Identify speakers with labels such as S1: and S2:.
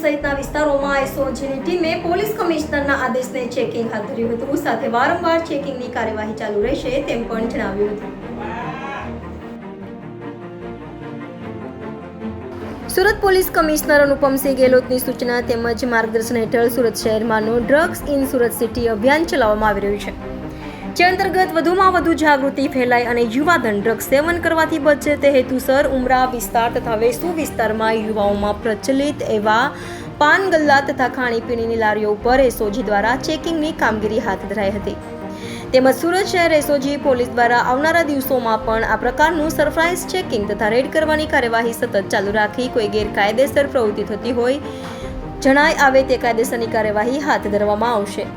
S1: સહિતના વિસ્તારોમાં એસઓજીની ટીમે પોલીસ કમિશનરના આદેશને ચેકિંગ હાથ ધર્યું હતું. સાથે વારંવાર ચેકિંગની કાર્યવાહી ચાલુ રહેશે તેમ પણ જણાવ્યું હતું. સુરત પોલીસ કમિશનર અનુપમસિંહ ગેહલોતની સૂચના તેમજ માર્ગદર્શન હેઠળ સુરત શહેરમાંનું ડ્રગ્સ ઇન સુરત સિટી અભિયાન ચલાવવામાં આવી રહ્યું છે. જે અંતર્ગત વધુમાં વધુ જાગૃતિ ફેલાય અને યુવાધન ડ્રગ્સ સેવન કરવાથી બચે તે હેતુસર ઉમરા વિસ્તાર તથા વેસુ વિસ્તારમાં યુવાઓમાં પ્રચલિત એવા પાન ગલ્લા તથા ખાણીપીણીની લારીઓ ઉપર એસઓજી દ્વારા ચેકિંગની કામગીરી હાથ ધરાઈ હતી. તેમજ સુરત શહેર એસઓજી પોલીસ દ્વારા આવનારા દિવસોમાં પણ આ પ્રકારનું સરપ્રાઇઝ ચેકિંગ તથા રેડ કરવાની કાર્યવાહી સતત ચાલુ રાખી કોઈ ગેરકાયદેસર પ્રવૃત્તિ થતી હોય જણાય આવે તે કાયદેસરની કાર્યવાહી હાથ ધરવામાં આવશે.